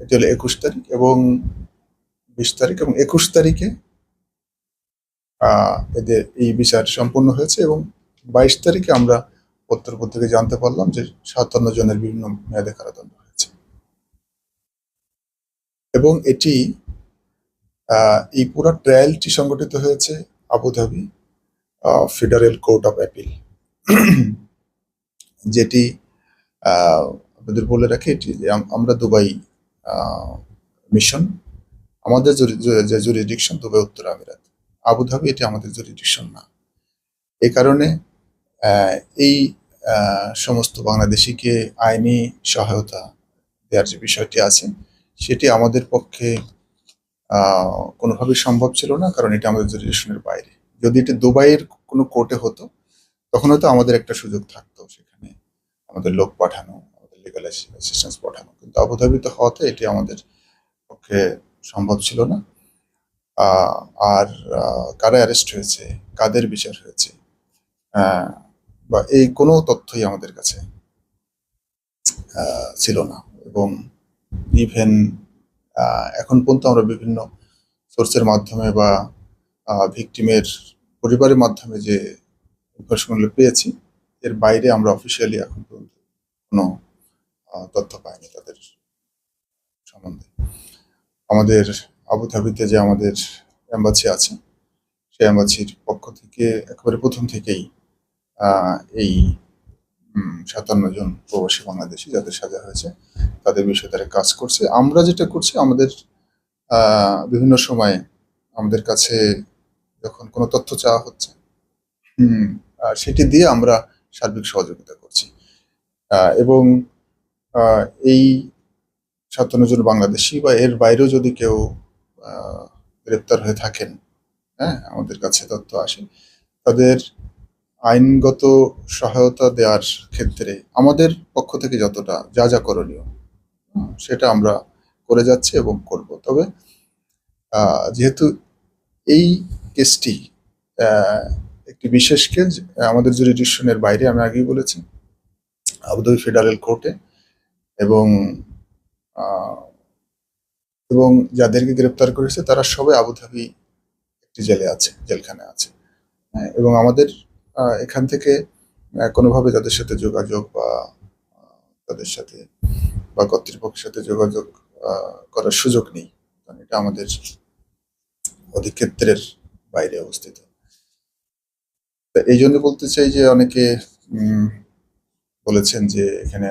এটি হলো একুশ তারিখ এবং বিশ তারিখ এবং একুশ তারিখে এদের এই বিচার সম্পন্ন হয়েছে এবং বাইশ তারিখে আমরা কর্তৃপক্ষ থেকে জানতে পারলাম যে সাতান্ন জনের বিভিন্ন মেয়াদে কারাদণ্ড হয়েছে। এবং এটি এই পুরো ট্রায়ালটি সংগঠিত হয়েছে Abu Dhabi federal court of appeal. যেটি আপনাদের বলে রাখি এটি আমরা দুবাই মিশন আমাদের যে জুরিডিকশন দুবাই উত্তর আমিরাত। আবুধাবি এটি আমাদের জুরিডিকশন না। এই কারণে এই সমস্ত বাংলাদেশিকে আইনি সহায়তা দেওয়ার যে বিষয়টি আছে সেটি আমাদের পক্ষে আহ, কোনোভাবেই সম্ভব ছিল না কারণ এটা আমাদের জুরিডিকশনের বাইরে। যদি এটি দুবাইয়ের কোনো কোর্টে হতো তখন হয়তো আমাদের একটা সুযোগ থাকতো সেখানে আমাদের লোক পাঠানো পাঠানো। কিন্তু আবুধাবিতে হওয়াতে এটি আমাদের পক্ষে সম্ভব ছিল না। আর কারা অ্যারেস্ট হয়েছে, কাদের বিচার হয়েছে বা এই কোনো তথ্যই আমাদের কাছে ছিল না। এবং ইভেন এখন পর্যন্ত আমরা বিভিন্ন সোর্সের মাধ্যমে বা ভিকটিমের পরিবারের মাধ্যমে যে ইনফরমেশনগুলো পেয়েছি, এর বাইরে আমরা অফিসিয়ালি এখন পর্যন্ত কোনো তথ্য পাইনি তাদের সম্বন্ধে। আমাদের আবুধাবিতে যে আমাদের অ্যাম্বাসি আছে, সেই অ্যাম্বাসির পক্ষ থেকে একেবারে প্রথম থেকেই এই সাতান্ন জন প্রবাসী বাংলাদেশি যাদের সাজা হয়েছে, তাদের বিষয়ে তারা কাজ করছে। আমরা যেটা করছি, আমাদের বিভিন্ন সময়ে আমাদের কাছে যখন কোনো তথ্য চাওয়া হচ্ছে সেটি দিয়ে আমরা সার্বিক সহযোগিতা করছি। এবং এই সাতান্ন জন বাংলাদেশি বা এর বাইরেও যদি কেউ গ্রেপ্তার হয়ে থাকেন হ্যাঁ আমাদের কাছে তথ্য আসে, তাদের আইনগত সহায়তা দেওয়ার ক্ষেত্রে আমাদের পক্ষ থেকে যতটা যা যা করণীয় সেটা আমরা করে যাচ্ছি এবং করব। তবে যেহেতু এই কেসটি একটি বিশেষ কেস, আমাদের জুরিডিকশনের বাইরে, আমি আগেই বলেছি, আবুধাবি ফেডারেল কোর্টে এবং এবং যাদেরকে গ্রেপ্তার করেছে তারা সবাই আবুধাবি একটি জেলে আছে, জেলখানে আছে। এবং আমাদের এখান থেকে কোনোভাবে তাদের সাথে যোগাযোগ বা তাদের সাথে বা কর্তৃপক্ষের সাথে যোগাযোগ করার সুযোগ নেই। কারণ এটা আমাদের অধিক্ষেত্রের বাইরে অবস্থিত। এই জন্য বলতে চাই যে অনেকে বলেছেন যে এখানে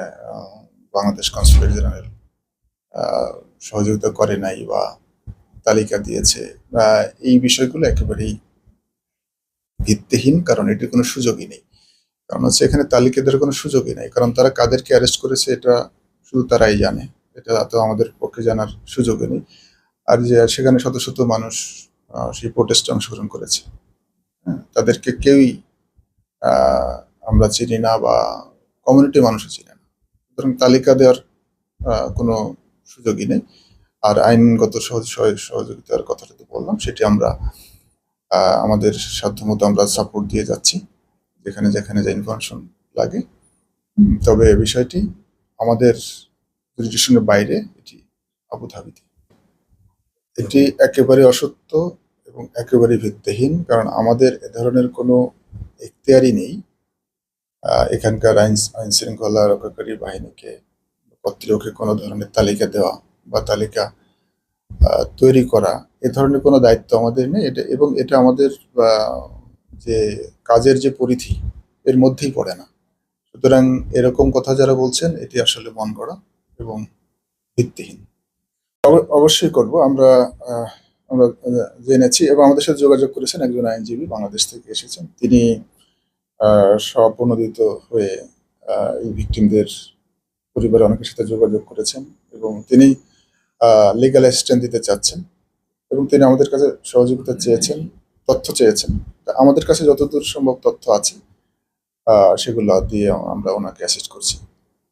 বাংলাদেশ কনসুলেট জেনারেল সহযোগিতা করে নাই বা তালিকা দিয়েছে এই বিষয়গুলো একেবারেই ভিত্তিহীন কারণ এটির কোনো সুযোগই নেই। কারণ হচ্ছে এখানে তালিকা দেওয়ার কোনো সুযোগই নেই কারণ তারা কাদেরকে অ্যারেস্ট করেছে এটা শুধু তারাই জানে এটা তো আমাদের পক্ষে জানার সুযোগই নেই। আর যে সেখানে শত শত মানুষ সেই প্রোটেস্টে অংশগ্রহণ করেছে। হ্যাঁ, তাদেরকে কেউই আমরা চিনি না বা কমিউনিটি মানুষও চিনি সুতরাং তালিকা দেওয়ার কোনো সুযোগই নেই। আর আইনগত সহযোগিতার কথাটা তো বললাম, সেটি আমরা আমাদের সাধ্যমতো আমরা সাপোর্ট দিয়ে যাচ্ছি, যেখানে যেখানে যে ইনফরমেশন লাগে। তবে বিষয়টি আমাদের জুরিডিকশনের বাইরে, এটি আবুধাবিতে। এটি একেবারে অসত্য এবং একেবারে ভিত্তিহীন, কারণ আমাদের এ ধরনের কোনো এখতিয়ারই নেই। এখানকার আইন আইন শৃঙ্খলা রক্ষাকারী বাহিনীকে কর্তৃপক্ষে কোনো ধরনের তালিকা দেওয়া বা তালিকা তৈরি করা এ ধরনের কোনো দায়িত্ব আমাদের নেই। এটা এবং এটা আমাদের যে কাজের যে পরিধি এর মধ্যেই পড়ে না। সুতরাং এরকম কথা যারা বলছেন, এটি আসলে মন করা এবং ভিত্তিহীন। অব- অবশ্যই করব। আমরা আমরা জেনেছি এবং আমাদের সাথে যোগাযোগ করেছেন একজন আইনজীবী বাংলাদেশ থেকে এসেছেন। তিনি স্বপ্রণোদিত হয়ে এই ভিকটিমদের পরিবারের অনেকের সাথে যোগাযোগ করেছেন এবং তিনি লিগাল অ্যাসিস্ট্যান্ট দিতে চাচ্ছেন এবং তিনি আমাদের কাছে সহযোগিতা চেয়েছেন, তথ্য চেয়েছেন। আমাদের কাছে যতদূর সম্ভব তথ্য আছে সেগুলো দিয়ে আমরা ওনাকে অ্যাসিস্ট করছি।